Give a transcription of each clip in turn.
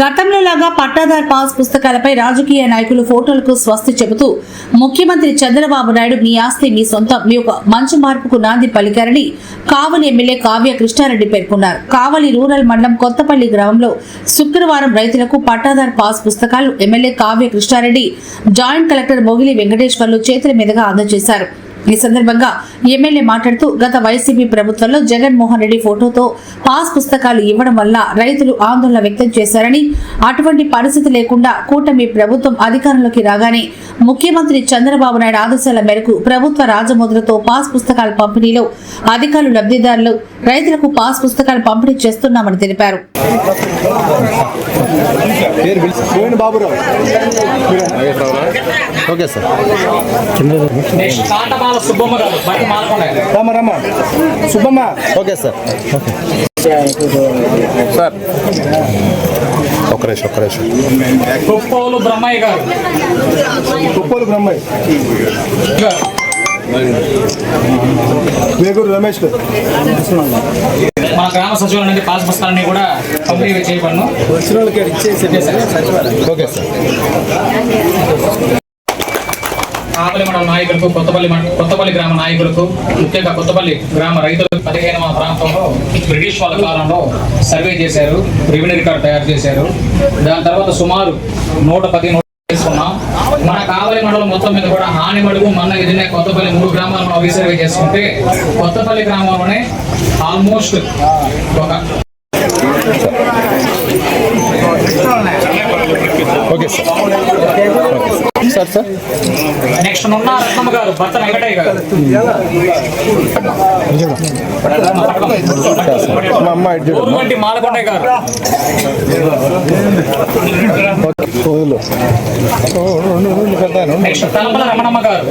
గతంలో లాగా పట్టాదార్ పాస్ పుస్తకాలపై రాజకీయ నాయకులు ఫోటోలకు స్వస్తి చెబుతూ ముఖ్యమంత్రి చంద్రబాబు నాయుడు మీ ఆస్తి మీ సొంతం మీ ఒక మంచి మార్పుకు నాంది పలికారని కావలి ఎమ్మెల్యే కావ్య కృష్ణారెడ్డి పేర్కొన్నారు. కావలి రూరల్ మండలం కొత్తపల్లి గ్రామంలో శుక్రవారం రైతులకు పట్టాదార్ పాస్ పుస్తకాలు MLA Kavya Krishnareddy joint collector Mogili Venkateswarlu చేతుల మీదుగా అందజేశారు. ఈ సందర్భంగా ఎమ్మెల్యే మాట్లాడుతూ గత వైసీపీ ప్రభుత్వంలో జగన్మోహన్ రెడ్డి ఫోటోతో పాస్ పుస్తకాలు ఇవ్వడం వల్ల రైతులు ఆందోళన వ్యక్తం చేశారని అటువంటి పరిస్థితి లేకుండా కూటమి ప్రభుత్వం అధికారంలోకి రాగానే ముఖ్యమంత్రి చంద్రబాబు నాయుడు ఆదేశాల మేరకు ప్రభుత్వ రాజముద్రతో పాస్ పుస్తకాల పంపిణీలో అధికారులు లబ్ధిదారులు రైతులకు పాస్ పుస్తకాలు పంపిణీ చేస్తున్నామని తెలిపారు. Okay sir. కాటమాల సుబ్బమ్మ గారు. బట్టి మాలకొండ రమ్మ రమ్మ. Subbamma. Okay sir. Okay. Sir. ఒక్క నిమిషం ఒక్క నిమిషం. కుప్పోలు బ్రహ్మయ్య గారు. కుప్పోలు బ్రహ్మయ్య. గారు. వేగూరు రమేష్ గారు. మన గ్రామ సచివాలయం నుండి పాస్ పుస్తకాలన్నీ కూడా పంపిణీ చేయబడను. వచ్చిన వాళ్ళకి ఇచ్చేసి ఓకే సార్. కాపలి మండల నాయకులకు కొత్తపల్లి మండ- కొత్తపల్లి గ్రామ నాయకులకు ముఖ్యంగా కొత్తపల్లి గ్రామ రైతులకు పదిహేనవ ప్రాంతంలో బ్రిటిష్ వాళ్ళ కాలంలో సర్వే చేశారు రెవెన్యూ రికార్డు తయారు చేశారు. దాని తర్వాత సుమారు నూట పది నూట చేసుకున్నాం మన కావలి మండలం మొత్తం మీద కూడా హానిమడుగు మన ఎదినే కొత్తపల్లి మూడు గ్రామాలను రీసర్వే చేసుకుంటే కొత్తపల్లి గ్రామంలోనే ఆల్మోస్ట్ ఒక okay sir. Okay. Sir sir next Nunna Ratnamma గారు భర్త వెంకటయ్య గారు మా అమ్మ ఇటు చూడు. ఊరుగంటి మాలకొండయ్య గారు వదులు. ఓ, రెండు రెండు పెద్దాను. నెక్స్ట్ తలంపల రమణమ్మ గారు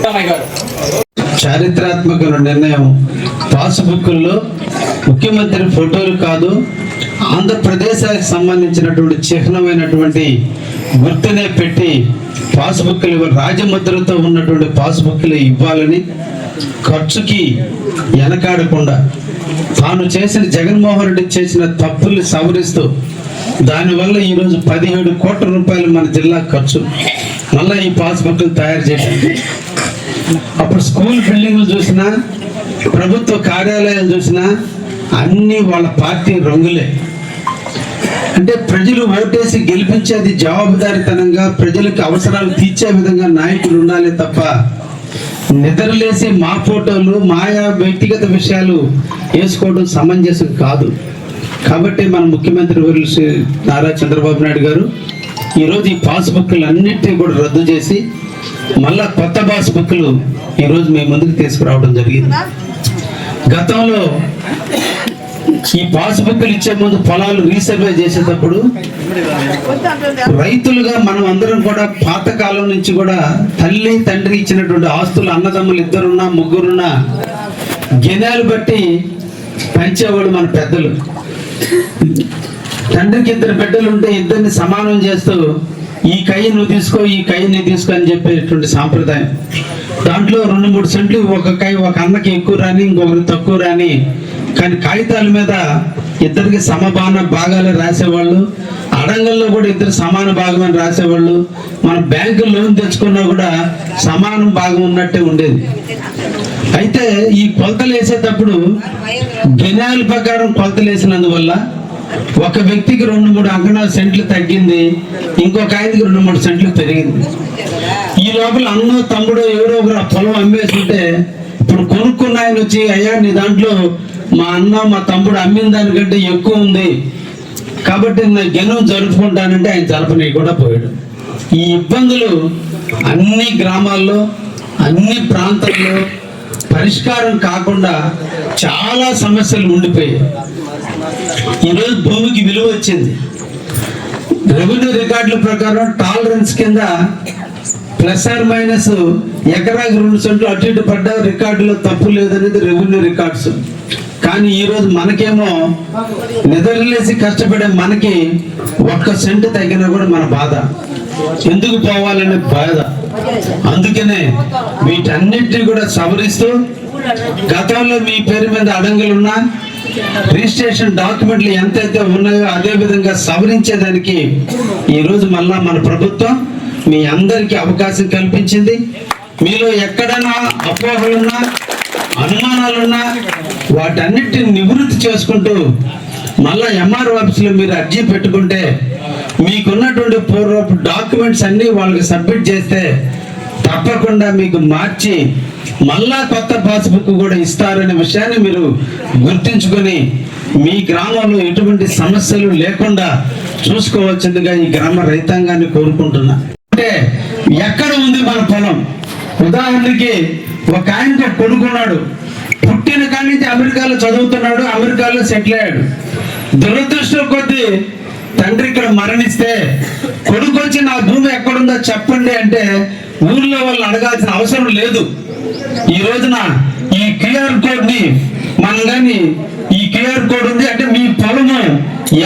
రమణయ్య గారు చారిత్రాత్మక నిర్ణయం ముఖ్యమంత్రి ఫోటోలు కాదు ఆంధ్రప్రదేశ్కి సంబంధించినటువంటి చిహ్నమైనటువంటి గుర్తునే పెట్టి పాస్బుక్లు ఇవ్వ- రాజముద్రతో ఉన్నటువంటి పాస్బుక్లు ఇవ్వాలని ఖర్చుకి వెనకాడకుండా తాను చేసిన జగన్మోహన్ రెడ్డి చేసిన తప్పుల్ని సవరిస్తూ దానివల్ల ఈరోజు పదిహేడు కోట్ల రూపాయలు మన జిల్లా ఖర్చు. మళ్ళీ ఈ పాస్బుక్లు తయారు చేయడానికి అప్పుడు స్కూల్ బిల్డింగ్లు చూసినా ప్రభుత్వ కార్యాలయాలు చూసినా అన్ని వాళ్ళ పార్టీ రంగులే. అంటే ప్రజలు ఓటేసి గెలిపించేది జవాబుదారితనంగా ప్రజలకు అవసరాలు తీర్చే విధంగా నాయకులు ఉండాలి తప్ప నిద్రలేసి మా ఫోటోలు మాయా వ్యక్తిగత విషయాలు వేసుకోవడం సమంజసం కాదు. కాబట్టి మన ముఖ్యమంత్రి వర్యులు శ్రీ నారా చంద్రబాబు నాయుడు గారు ఈరోజు ఈ పాస్బుక్లు అన్నింటినీ కూడా రద్దు చేసి మళ్ళా కొత్త పాస్బుక్లు ఈరోజు మీ ముందుకు తీసుకురావడం జరిగింది. గతంలో ఈ పాస్బుక్లు ఇచ్చే ముందు పొలాలు రీసర్వే చేసేటప్పుడు రైతులుగా మనం అందరం కూడా పాతకాలం నుంచి కూడా తల్లి తండ్రి ఇచ్చినటువంటి ఆస్తులు అన్నదమ్ములు ఇద్దరున్నా ముగ్గురున్నా గినాలు బట్టి పెంచేవాడు మన పెద్దలు. తండ్రికి ఇద్దరు బిడ్డలు ఉంటే ఇద్దరిని సమానం చేస్తూ ఈ కై నువ్వు తీసుకో ఈ కై నువ్వు తీసుకో అని చెప్పేటువంటి సాంప్రదాయం. దాంట్లో రెండు మూడు సెంట్లు ఒక కై ఒక అన్నకి ఎక్కువ రాని ఇంకొకరికి తక్కువ రాని కానీ కాగితాల మీద ఇద్దరికి సమబాన భాగాలు రాసేవాళ్ళు అడంగల్లో కూడా ఇద్దరు సమాన భాగం అని రాసేవాళ్ళు మన బ్యాంకు లోన్ తెచ్చుకున్నా కూడా సమానం భాగం ఉన్నట్టే ఉండేది. అయితే ఈ కొలతలు వేసేటప్పుడు గెనాల ప్రకారం కొలతలు వేసినందువల్ల ఒక వ్యక్తికి రెండు మూడు అంకణాలు సెంట్లు తగ్గింది ఇంకొక ఆయనకి రెండు మూడు సెంట్లు పెరిగింది. ఈ లోపల అన్నో తమ్ముడు ఎవరో ఒకరు ఆ పొలం అమ్మేస్తుంటే ఇప్పుడు కొనుక్కున్న ఆయన వచ్చి అయ్యా నీ దాంట్లో మా అన్న మా తమ్ముడు అమ్మిన దానికంటే ఎక్కువ ఉంది. కాబట్టి నా గెనుం జరుపుకుంటానంటే ఆయన జరపనీయకుండా కూడా పోయాడు. ఈ ఇబ్బందులు అన్ని గ్రామాల్లో అన్ని ప్రాంతాల్లో పరిష్కారం కాకుండా చాలా సమస్యలు ఉండిపోయాయి. ఈరోజు భూమికి విలువ వచ్చింది. రెవెన్యూ రికార్డుల ప్రకారం టాలరెన్స్ కింద ప్లస్ ఆర్ మైనస్ ఎకరాకి రెండు సెంట్లు అటు ఇటు పడ్డ రికార్డులో తప్పు లేదనేది రెవెన్యూ రికార్డ్స్. కానీ ఈరోజు మనకేమో నిద్రలేసి కష్టపడే మనకి ఒక్క సెంటు తగ్గినా కూడా మన బాధ. ఎందుకు పోవాలనే బాధ. అందుకనే వీటన్నిటిని కూడా సవరిస్తూ గతంలో మీ పేరు మీద అడంగులున్నా రిజిస్ట్రేషన్ డాక్యుమెంట్లు ఎంతైతే ఉన్నాయో అదే విధంగా సవరించేదానికి ఈరోజు మళ్ళా మన ప్రభుత్వం మీ అందరికీ అవకాశం కల్పించింది. మీలో ఎక్కడైనా అపోహలున్నా అనుమానాలున్నా వాటన్నిటిని నివృత్తి చేసుకుంటూ మళ్ళా ఎంఆర్ ఆఫీస్లో మీరు అర్జీ పెట్టుకుంటే మీకున్నటువంటి పూర్వపు డాక్యుమెంట్స్ అన్నీ వాళ్ళకి సబ్మిట్ చేస్తే తప్పకుండా మీకు మార్చి మళ్ళా కొత్త పాస్బుక్ కూడా ఇస్తారనే విషయాన్ని మీరు గుర్తించుకొని మీ గ్రామంలో ఎటువంటి సమస్యలు లేకుండా చూసుకోవచ్చుగా ఈ గ్రామ రైతాంగాన్ని కోరుకుంటున్నా. అంటే ఎక్కడ ఉంది మన పొలం? ఉదాహరణకి ఒక ఆయనతో కొడుకున్నాడు పుట్టిన కాడి నుంచి అమెరికాలో చదువుతున్నాడు అమెరికాలో సెటిల్ అయ్యాడు. దురదృష్టం కొద్దీ తండ్రి ఇక్కడ మరణిస్తే కొడుకు వచ్చి నా భూమి ఎక్కడుందో చెప్పండి అంటే ఊర్లో వాళ్ళు అడగాల్సిన అవసరం లేదు. ఈ రోజున ఈ క్యూఆర్ కోడ్ని మనం కానీ ఈ క్యూఆర్ కోడ్ ఉంది. అంటే మీ పొలము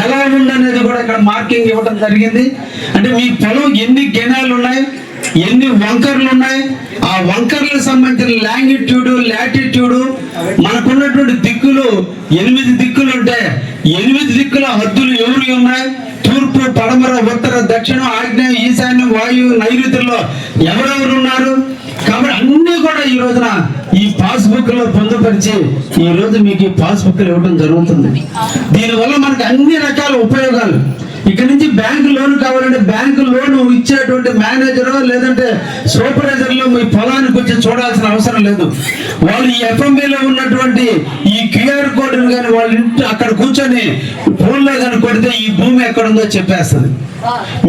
ఎలా ఉందనేది కూడా ఇక్కడ మార్కింగ్ ఇవ్వడం జరిగింది. అంటే మీ పొలం ఎన్ని గెనాలు ఉన్నాయి ఎన్ని వంకర్లు ఉన్నాయి ఆ వంకర్లకు సంబంధించిన లాంగిట్యూడ్ లాటిట్యూడ్ మనకున్నటువంటి దిక్కులు ఎనిమిది దిక్కులు ఉంటే ఎనిమిది దిక్కుల హద్దులు ఎవరు ఉన్నాయి? తూర్పు పడమర ఉత్తర దక్షిణం ఆగ్నేయం ఈశాన్యం వాయువు నైరుతుల్లో ఎవరెవరు ఉన్నారు? కాబట్టి అన్ని కూడా ఈ రోజున ఈ పాస్బుక్లో పొందుపరిచి ఈ రోజు మీకు ఈ పాస్బుక్ ఇవ్వడం జరుగుతుంది. దీనివల్ల మనకు అన్ని రకాల ఉపయోగాలు. ఇక్కడ నుంచి బ్యాంకు లోన్ కావాలంటే బ్యాంకు లోన్ ఇచ్చేటువంటి మేనేజర్ లేదంటే సూపర్వైజర్లో మీ పొలానికి వచ్చి చూడాల్సిన అవసరం లేదు. వాళ్ళు ఈ FMB లో ఉన్నటువంటి ఈ క్యూఆర్ కోడ్ కానీ వాళ్ళ ఇంటి అక్కడ కూర్చొని ఫోన్లో కానీ కొడితే ఈ భూమి ఎక్కడ ఉందో చెప్పేస్తుంది.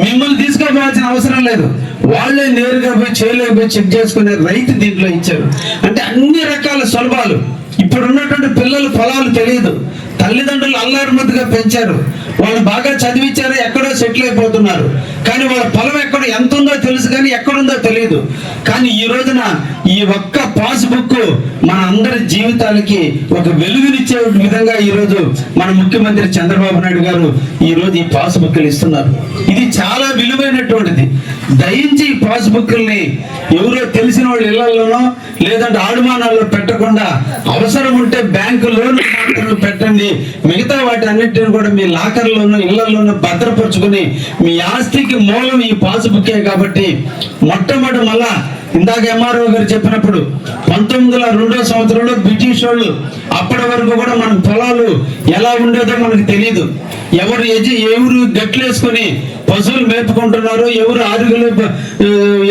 మిమ్మల్ని తీసుకోవాల్సిన అవసరం లేదు. వాళ్ళే నేరుగా పోయి చేయలేకపోయి చెక్ చేసుకునే రైతు దీంట్లో ఇచ్చారు. అంటే అన్ని రకాల సులభాలు. ఇప్పుడు ఉన్నటువంటి పిల్లలు పొలాలు తెలియదు. తల్లిదండ్రులు అల్లారుమతిగా పెంచారు. వాళ్ళు బాగా చదివించారు ఎక్కడో సెటిల్ అయిపోతున్నారు. కానీ వాళ్ళ పొలం ఎక్కడ ఎంత ఉందో తెలుసు కానీ ఎక్కడుందో తెలియదు. కానీ ఈ రోజున ఈ ఒక్క పాస్బుక్ మన అందరి జీవితాలకి ఒక వెలుగునిచ్చే విధంగా ఈ రోజు మన ముఖ్యమంత్రి చంద్రబాబు నాయుడు గారు ఈ రోజు ఈ పాస్బుక్లు ఇస్తున్నారు. ఇది చాలా విలువైనటువంటిది. దయించి ఈ పాస్బుక్ల్ని ఎవరో తెలిసిన వాళ్ళ ఇళ్ళలోనో లేదంటే ఆడుమానాల్లో పెట్టకుండా అవసరం ఉంటే బ్యాంకు లోన్ పెట్టండి. మిగతా వాటి అన్నిటిని కూడా మీ లాకర్లోనూ ఇళ్ళలోనూ భద్రపరుచుకుని మీ ఆస్తికి మూలం ఈ పాస్బుకే కాబట్టి మొట్టమొదటి మళ్ళా ఇందాక ఎంఆర్ఓ గారు చెప్పినప్పుడు పంతొమ్మిది వందల రెండో సంవత్సరంలో బ్రిటిష్ వాళ్ళు అప్పటి వరకు కూడా మన పొలాలు ఎలా ఉండేదో మనకు తెలియదు ఎవరు ఎవరు గట్లు వేసుకొని పశువులు మేపుకుంటున్నారు ఎవరు ఆరుగులు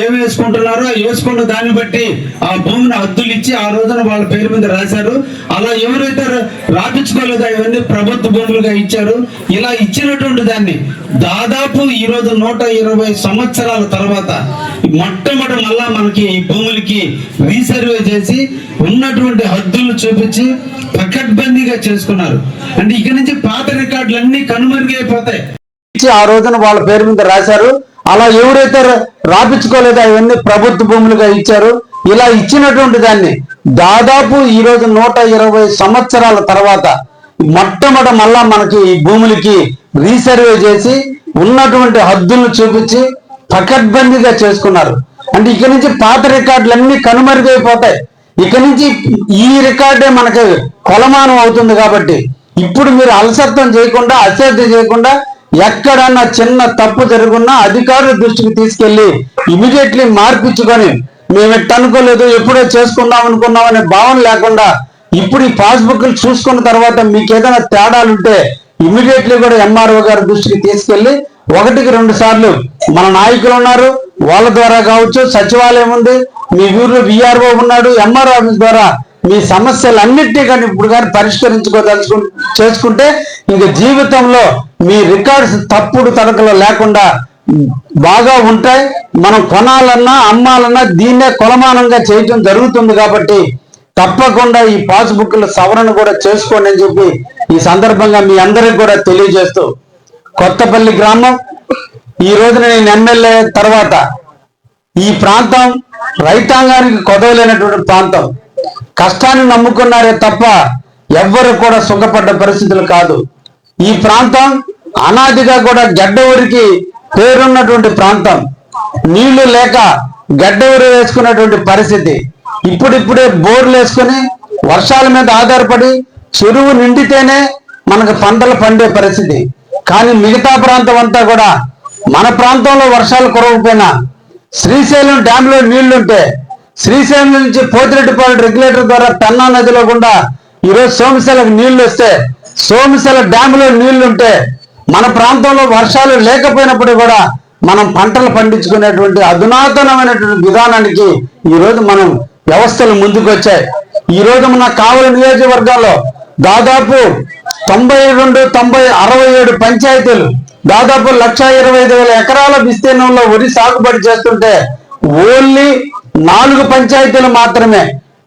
ఏమి వేసుకుంటున్నారో వేసుకున్న దాన్ని బట్టి ఆ భూమిని హద్దులు ఇచ్చి ఆ రోజున వాళ్ళ పేరు మీద రాశారు. అలా ఎవరైతే రాపించుకోలేదు రాపించుకోలేదో అవన్నీ ప్రభుత్వ భూములుగా ఇచ్చారు. ఇలా ఇచ్చినటువంటి దాన్ని దాదాపు ఈ రోజు నూట ఇరవై సంవత్సరాల తర్వాత మొట్టమొదటి మళ్ళా మనకి ఈ భూములకి రీసర్వే చేసి ఉన్నటువంటి హద్దులు చూపించి పకడ్బందీగా చేసుకున్నారు. అంటే ఇక నుంచి పాత రికార్డులన్నీ కనుమరుగైపోతాయి. ఇచ్చి ఆ రోజున వాళ్ళ పేరు మీద రాశారు. అలా ఎవరైతే రాపించుకోలేదో అవన్నీ ప్రభుత్వ భూములుగా ఇచ్చారు. ఇలా ఇచ్చినటువంటి దాన్ని దాదాపు ఈ రోజు నూట ఇరవై సంవత్సరాల తర్వాత మొట్టమొదట మళ్ళా మనకి ఈ భూములకి రీసర్వే చేసి ఉన్నటువంటి హద్దులను చూపించి పకడ్బందీగా చేసుకున్నారు. అంటే ఇక నుంచి పాత రికార్డులన్నీ కనుమరుగైపోతాయి. ఇక నుంచి ఈ రికార్డే మనకి కొలమానం అవుతుంది కాబట్టి ఇప్పుడు మీరు అలసత్వం చేయకుండా అశ్రద్ధ చేయకుండా ఎక్కడన్నా చిన్న తప్పు జరుగున్నా అధికారుల దృష్టికి తీసుకెళ్ళి ఇమీడియట్లీ మార్పించుకొని మేము ఎట్ట అనుకోలేదు ఎప్పుడో చేసుకుందాం అనుకున్నాం అనే భావన లేకుండా ఇప్పుడు ఈ పాస్బుక్లు చూసుకున్న తర్వాత మీకు ఏదైనా తేడాలుంటే ఇమీడియట్లీ కూడా ఎంఆర్ఓ గారి దృష్టికి తీసుకెళ్ళి ఒకటికి రెండు సార్లు మన నాయకులు ఉన్నారు వాళ్ళ ద్వారా కావచ్చు సచివాలయం ఉంది మీ ఊర్లో విఆర్ఓ ఉన్నాడు ఎంఆర్ ఆఫీస్ ద్వారా మీ సమస్యలన్నిటినీ కానీ ఇప్పుడు కానీ పరిష్కరించుకోదలుచుకు చేసుకుంటే ఇంకా జీవితంలో మీ రికార్డ్స్ తప్పుడు తడకలు లేకుండా బాగా ఉంటాయి. మనం కొనాలన్నా అమ్మాలన్నా దీన్నే కొలమానంగా చేయటం జరుగుతుంది కాబట్టి తప్పకుండా ఈ పాస్బుక్ల సవరణ కూడా చేసుకోండి అని చెప్పి ఈ సందర్భంగా మీ అందరికి కూడా తెలియజేస్తూ కొత్తపల్లి గ్రామం. ఈ రోజున నేను ఎమ్మెల్యే తర్వాత ఈ ప్రాంతం రైతాంగానికి కొదవలేనటువంటి ప్రాంతం. కష్టాన్ని నమ్ముకున్నారే తప్ప ఎవ్వరు కూడా సుఖపడ్డ పరిస్థితులు కాదు. ఈ ప్రాంతం అనాదిగా కూడా గడ్డ ఊరికి పేరున్నటువంటి ప్రాంతం. నీళ్ళు లేక గడ్డ ఊరు వేసుకున్నటువంటి పరిస్థితి. ఇప్పుడిప్పుడే బోర్లు వేసుకుని వర్షాల మీద ఆధారపడి చెరువు నిండితేనే మనకు పంటలు పండే పరిస్థితి. కానీ మిగతా ప్రాంతం అంతా కూడా మన ప్రాంతంలో వర్షాలు కురవకపోయినా శ్రీశైలం డ్యాంలో నీళ్ళుంటే శ్రీశైలం నుంచి పోతిరెడ్డిపాలెం రెగ్యులేటర్ ద్వారా పెన్నా నదిలో గుండా ఈరోజు సోమశిలకు నీళ్ళు వస్తే సోమశిల డ్యాంలో నీళ్ళుంటే మన ప్రాంతంలో వర్షాలు లేకపోయినప్పుడు కూడా మనం పంటలు పండించుకునేటువంటి అధునాతనమైనటువంటి విధానానికి ఈ రోజు మనం వ్యవస్థలు ముందుకు వచ్చాయి ఈ రోజు మన కావలి నియోజకవర్గాల్లో దాదాపు తొంభై రెండు తొంభై అరవై ఏడు పంచాయతీలు దాదాపు లక్ష ఇరవై ఐదు వేల ఎకరాల విస్తీర్ణంలో వరి సాగుబడి చేస్తుంటే ఓన్లీ నాలుగు పంచాయతీలు మాత్రమే.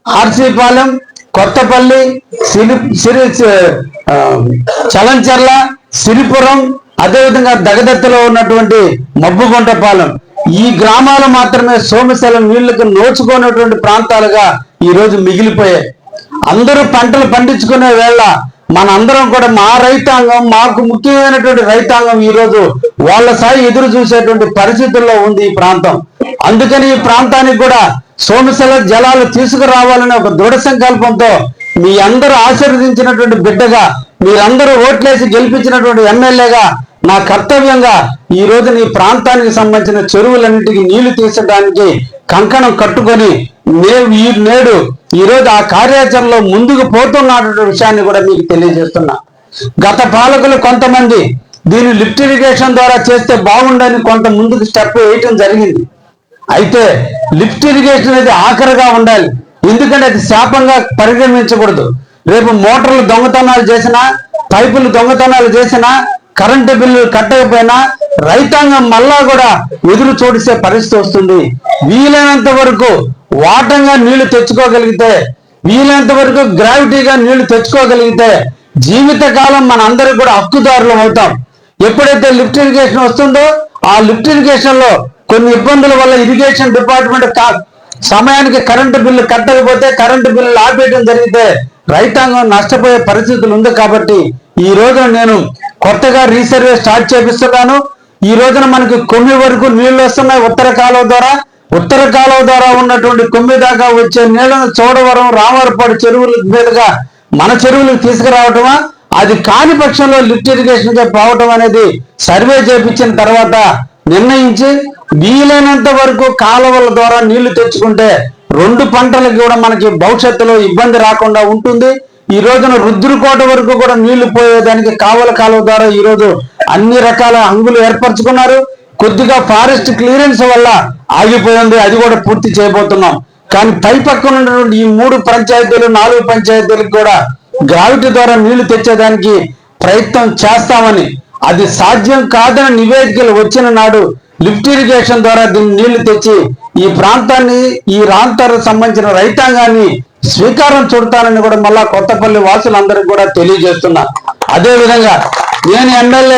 ఆర్సీపాలెం కొత్తపల్లి సిరి సిరి చలంచెర్ల సిరిపురం అదేవిధంగా దగదత్తలో ఉన్నటువంటి మబ్బుగుంటపాలెం ఈ గ్రామాలు మాత్రమే సోమశలం నీళ్ళకు నోచుకున్నటువంటి ప్రాంతాలుగా ఈ రోజు మిగిలిపోయాయి. అందరూ పంటలు పండించుకునే వేళ మనందరం కూడా మా రైతాంగం మాకు ముఖ్యమైనటువంటి రైతాంగం ఈ రోజు వాళ్ళ సాయి ఎదురు చూసేటువంటి పరిస్థితుల్లో ఉంది ఈ ప్రాంతం. అందుకని ఈ ప్రాంతానికి కూడా సోమశిల జలాలు తీసుకురావాలనే ఒక దృఢ సంకల్పంతో మీ అందరూ ఆశీర్వదించినటువంటి బిడ్డగా మీరందరూ ఓట్లేసి గెలిపించినటువంటి ఎమ్మెల్యేగా నా కర్తవ్యంగా ఈ రోజు నీ ప్రాంతానికి సంబంధించిన చెరువులన్నిటికీ నీళ్ళు తీసడానికి కంకణం కట్టుకొని నే ఈ నేడు ఈరోజు ఆ కార్యాచరణలో ముందుకు పోతున్నటువంటి విషయాన్ని కూడా మీకు తెలియజేస్తున్నా. గత పాలకులు కొంతమంది దీన్ని లిఫ్ట్ ఇరిగేషన్ ద్వారా చేస్తే బాగుండని కొంత ముందుకు స్టెప్ వేయటం జరిగింది. అయితే లిఫ్ట్ ఇరిగేషన్ అనేది ఆఖరిగా ఉండాలి. ఎందుకంటే అది శాపంగా పరిగణించకూడదు. రేపు మోటార్లు దొంగతనాలు చేసినా పైపులు దొంగతనాలు చేసినా కరెంటు బిల్లు కట్టకపోయినా రైతాంగం మళ్ళా కూడా ఎదురు చూడిసే పరిస్థితి వస్తుంది. వీలైనంత వరకు వాటంగా నీళ్ళు తెచ్చుకోగలిగితే వీలైనంత వరకు గ్రావిటీగా నీళ్ళు తెచ్చుకోగలిగితే జీవితకాలం మన అందరికి కూడా హక్కుదారులు అవుతాం. ఎప్పుడైతే లిఫ్ట్ ఇరిగేషన్ వస్తుందో ఆ లిఫ్ట్ ఇరిగేషన్లో కొన్ని ఇబ్బందుల వల్ల ఇరిగేషన్ డిపార్ట్మెంట్ సమయానికి కరెంటు బిల్లు కట్టకపోతే కరెంటు బిల్లు ఆపేయడం జరిగితే రైతాంగం నష్టపోయే పరిస్థితులు ఉంది కాబట్టి ఈ రోజున నేను కొత్తగా రీసర్వే స్టార్ట్ చేపిస్తున్నాను. ఈ రోజున మనకి కొమ్మి వరకు నీళ్ళు వస్తున్నాయి ఉత్తర కాలువ ద్వారా. ఉత్తర కాలువ ద్వారా ఉన్నటువంటి కొమ్మి దాకా వచ్చే నీళ్ళను చోడవరం రామవరపాడు చెరువుల మీదుగా మన చెరువులకు తీసుకురావటమా? అది కాని పక్షంలో లిఫ్ట్ ఇరిగేషన్గా పోవటం అనేది సర్వే చేపించిన తర్వాత నిర్ణయించి వీలైనంత వరకు కాలువల ద్వారా నీళ్ళు తెచ్చుకుంటే రెండు పంటలకు కూడా మనకి భవిష్యత్తులో ఇబ్బంది రాకుండా ఉంటుంది. ఈ రోజున రుద్రుకోట వరకు కూడా నీళ్ళు పోయేదానికి కావల కాలువ ద్వారా ఈ రోజు అన్ని రకాల అంగులు ఏర్పరచుకున్నారు. కొద్దిగా ఫారెస్ట్ క్లియరెన్స్ వల్ల ఆగిపోయింది. అది కూడా పూర్తి చేయబోతున్నాం. కానీ పై పక్కన ఉన్నటువంటి ఈ మూడు పంచాయతీలు నాలుగు పంచాయతీలకు కూడా గ్రావిటీ ద్వారా నీళ్ళు తెచ్చేదానికి ప్రయత్నం చేస్తామని. అది సాధ్యం కాదని నివేదికలు వచ్చిన నాడు లిఫ్ట్ ఇరిగేషన్ ద్వారా దీన్ని నీళ్ళు తెచ్చి ఈ ప్రాంతాన్ని ఈ ప్రాంతానికి సంబంధించిన రైతాంగాన్ని స్వీకారం చూడతానని కూడా మళ్ళా కొత్తపల్లి వాసులందరికీ కూడా తెలియజేస్తున్నా. అదే విధంగా నేను ఎమ్మెల్యే